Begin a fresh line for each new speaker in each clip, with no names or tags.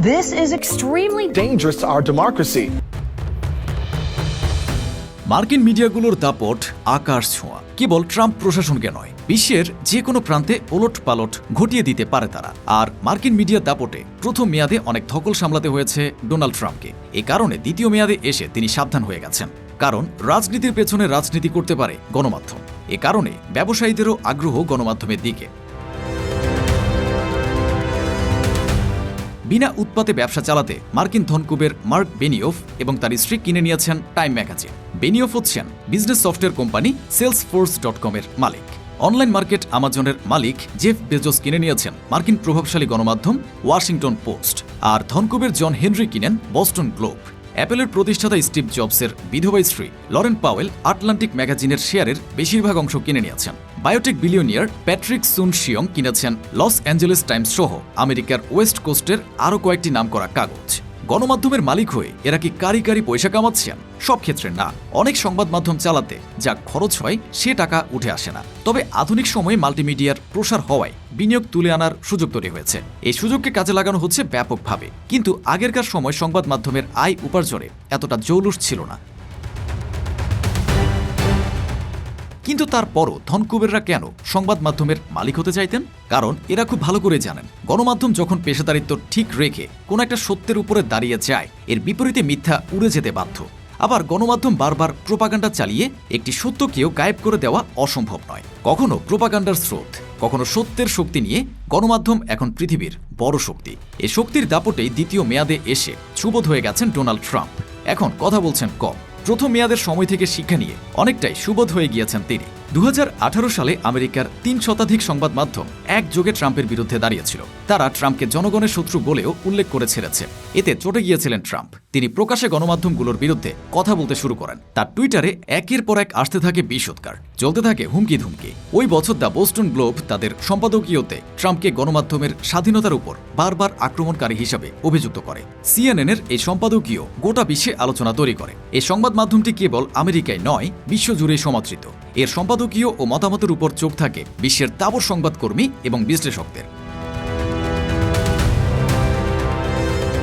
This is extremely
dangerous to our democracy.
মার্কিন মিডিয়াগুলোর দাপট আকাশ ছোঁয়া, কেবল ট্রাম্প প্রশাসনকে নয়, বিশ্বের যে কোনো প্রান্তে ওলট পালট ঘটিয়ে দিতে পারে তারা। আর মার্কিন মিডিয়ার দাপটে প্রথম মেয়াদে অনেক ধকল সামলাতে হয়েছে ডোনাল্ড ট্রাম্পকে। এ কারণে দ্বিতীয় মেয়াদে এসে তিনি সাবধান হয়ে গেছেন। কারণ রাজনীতির পেছনে রাজনীতি করতে পারে গণমাধ্যম। এ কারণে ব্যবসায়ীদেরও আগ্রহ গণমাধ্যমের দিকে। বিনা উৎপাতে ব্যবসা চালাতে মার্কিন ধনকুবের মার্ক বেনিয়ফ এবং তার স্ত্রী কিনে নিয়েছেন টাইম ম্যাগাজিন। বেনিয়ফ হচ্ছেন business software company sales force dot কমের মালিক। অনলাইন মার্কেট আমাজনের মালিক জেফ বেজোস কিনে নিয়েছেন মার্কিন প্রভাবশালী গণমাধ্যম ওয়াশিংটন পোস্ট। আর ধনকুবের জন হেনরি কিনেন বস্টন গ্লোব। অ্যাপেলের প্রতিষ্ঠাতা স্টিভ জবসের বিধবা স্ত্রী লরেন পাওয়েল আটলান্টিক ম্যাগাজিনের শেয়ারের বেশিরভাগ অংশ কিনে নিয়েছেন। Biotech billionaire Patrick Soon Shiong কিনেছেন লস অ্যাঞ্জেলেস টাইমস সহ আমেরিকার ওয়েস্ট কোস্টের আরও কয়েকটি নামকরা কাগজ। গণমাধ্যমের মালিক হয়ে এরা কি কারি কারি পয়সা কামাচ্ছেন সব ক্ষেত্রে না। অনেক সংবাদ মাধ্যম চালাতে যা খরচ হয়, সে টাকা উঠে আসে না। তবে আধুনিক সময়ে মাল্টিমিডিয়ার প্রসার হওয়ায় বিনিয়োগ তুলে আনার সুযোগ তৈরি হয়েছে। এই সুযোগকে কাজে লাগানো হচ্ছে ব্যাপকভাবে। কিন্তু আগেরকার সময় সংবাদ মাধ্যমের আয় উপার্জনে এতটা জৌলুস ছিল না। কিন্তু তারপরও ধনকুবেররা কেন সংবাদ মাধ্যমের মালিক হতে চাইতেন? কারণ এরা খুব ভালো করে জানেন, গণমাধ্যম যখন পেশাদারিত্ব ঠিক রেখে কোনো একটা সত্যের উপরে দাঁড়িয়ে যায়, এর বিপরীতে মিথ্যা উড়ে যেতে বাধ্য। আবার গণমাধ্যম বারবার প্রোপাগান্ডা চালিয়ে একটি সত্যকেও গায়েব করে দেওয়া অসম্ভব নয়। কখনো প্রোপাগান্ডার স্রোত, কখনো সত্যের শক্তি নিয়ে গণমাধ্যম এখন পৃথিবীর বড় শক্তি। এ শক্তির দাপটেই দ্বিতীয় মেয়াদে এসে সুবোধ হয়ে গেছেন ডোনাল্ড ট্রাম্প। এখন কথা বলছেন কম। প্রথম মেয়াদের সময় থেকে শিক্ষা নিয়ে অনেকটাই সুবোধ হয়ে গিয়েছেন তিনি। দু হাজার আঠারো সালে আমেরিকার তিন শতাধিক সংবাদ মাধ্যম একযোগে ট্রাম্পের বিরুদ্ধে দাঁড়িয়েছিল। তারা ট্রাম্পকে জনগণের শত্রু বলেও উল্লেখ করে ছেড়েছে। এতে চটে গিয়েছিলেন ট্রাম্প। তিনি প্রকাশ্যে গণমাধ্যমগুলোর বিরুদ্ধে কথা বলতে শুরু করেন। তার টুইটারে একের পর এক আসতে থাকে বিষোৎকার চলতে থাকে হুমকি ধুমকি ওই বছর দ্য বোস্টন গ্লোব তাদের সম্পাদকীয়তে ট্রাম্পকে গণমাধ্যমের স্বাধীনতার উপর বারবার আক্রমণকারী হিসাবে অভিযুক্ত করে। সিএনএনের এই সম্পাদকীয় গোটা বিশ্বে আলোচনা তৈরি করে। এই সংবাদ মাধ্যমটি কেবল আমেরিকায় নয় বিশ্বজুড়ে সমাদৃত। এর সম্পাদকীয় ও মতামতের উপর চোখ থাকে বিশ্বের তাবর সংবাদকর্মী এবং বিশ্লেষকদের।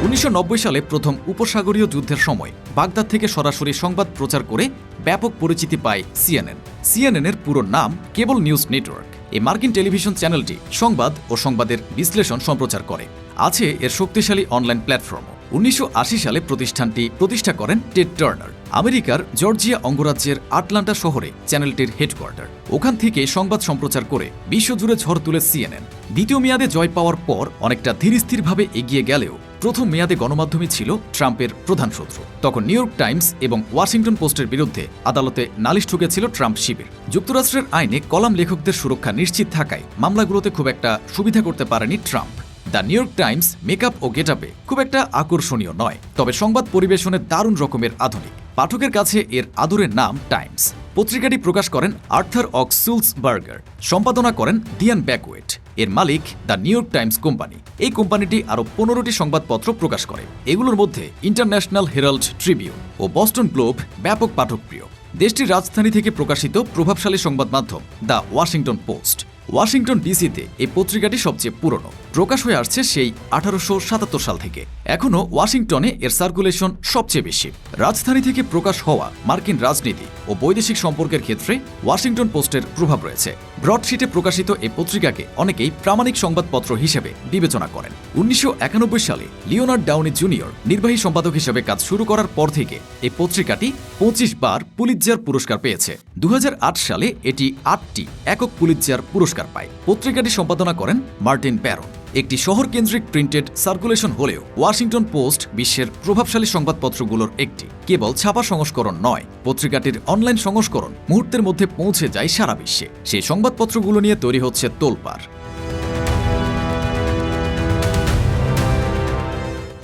উনিশশো নব্বই সালে প্রথম উপসাগরীয় যুদ্ধের সময় বাগদাদ থেকে সরাসরি সংবাদ প্রচার করে ব্যাপক পরিচিতি পায় সিএনএন। সিএনএনের পুরো নাম কেবল নিউজ নেটওয়ার্ক। এই মার্কিন টেলিভিশন চ্যানেলটি সংবাদ ও সংবাদের বিশ্লেষণ সম্প্রচার করে। আছে এর শক্তিশালী অনলাইন প্ল্যাটফর্মও। উনিশশো আশি সালে প্রতিষ্ঠানটি প্রতিষ্ঠা করেন টেড টার্নার, আমেরিকার জর্জিয়া অঙ্গরাজ্যের আটলান্টা শহরে চ্যানেলটির হেডকোয়ার্টার। ওখান থেকে সংবাদ সম্প্রচার করে বিশ্বজুড়ে ঝড় তুলে সিএনএন। দ্বিতীয় মেয়াদে জয় পাওয়ার পর অনেকটা ধীরস্থিরভাবে এগিয়ে গেলেও প্রথম মেয়াদে গণমাধ্যমই ছিল ট্রাম্পের প্রধান শত্রু। তখন নিউ ইয়র্ক টাইমস এবং ওয়াশিংটন পোস্টের বিরুদ্ধে আদালতে নালিশ ঠুকেছিল ট্রাম্প শিবির। যুক্তরাষ্ট্রের আইনে কলাম লেখকদের সুরক্ষা নিশ্চিত থাকায় মামলাগুলোতে খুব একটা সুবিধা করতে পারেনি Trump. The New York Times makeup ও গেটআপে খুব একটা আকর্ষণীয় নয়, তবে সংবাদ পরিবেশনে দারুণ রকমের আধুনিক। পাঠকের কাছে এর আদরের নাম টাইমস। পত্রিকাটি প্রকাশ করেন আর্থার অক্স সুলস বার্গার সম্পাদনা করেন দিয়ান ব্যাকওয়েট। এর মালিক the New York Times company. এই কোম্পানিটি আরও পনেরোটি সংবাদপত্র প্রকাশ করে। এগুলোর মধ্যে ইন্টারন্যাশনাল হেরাল্ড ট্রিবিউন ও বস্টন গ্লোব ব্যাপক পাঠকপ্রিয়। দেশটির রাজধানী থেকে প্রকাশিত প্রভাবশালী সংবাদ মাধ্যম দ্য ওয়াশিংটন পোস্ট। ওয়াশিংটন ডিসিতে এই পত্রিকাটি সবচেয়ে পুরনো। প্রকাশ হয়ে আসছে সেই আঠারোশো সাতাত্তর সাল থেকে। এখনও ওয়াশিংটনে এর সার্কুলেশন সবচেয়ে বেশি। রাজধানী থেকে প্রকাশ হওয়া মার্কিন রাজনীতি ও বৈদেশিক সম্পর্কের ক্ষেত্রে ওয়াশিংটন পোস্টের প্রভাব রয়েছে। ব্রডশিটে প্রকাশিত এই পত্রিকাকে অনেকেই প্রামাণিক সংবাদপত্র হিসেবে বিবেচনা করেন। উনিশশো একানব্বই সালে লিওনার্ড ডাউনি জুনিয়র নির্বাহী সম্পাদক হিসেবে কাজ শুরু করার পর থেকে এই পত্রিকাটি পঁচিশ বার পুলিৎজার পুরস্কার পেয়েছে। দু হাজার আট সালে এটি আটটি একক পুলিৎজার পুরস্কার পায়। পত্রিকাটি সম্পাদনা করেন মার্টিন প্যারন। একটি শহর কেন্দ্রিক প্রিন্টেড সার্কুলেশন হলেও ওয়াশিংটন পোস্ট বিশ্বের প্রভাবশালী সংবাদপত্রগুলোর একটি। কেবল ছাপা সংস্করণ নয়, পত্রিকাটির অনলাইন সংস্করণ মুহূর্তের মধ্যে পৌঁছে যায় সারা বিশ্বে। সেই সংবাদপত্রগুলো নিয়ে তৈরি হচ্ছে তোলপাড়।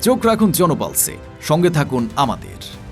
চোখ রাখুন জনপালসে সঙ্গে থাকুন আমাদের।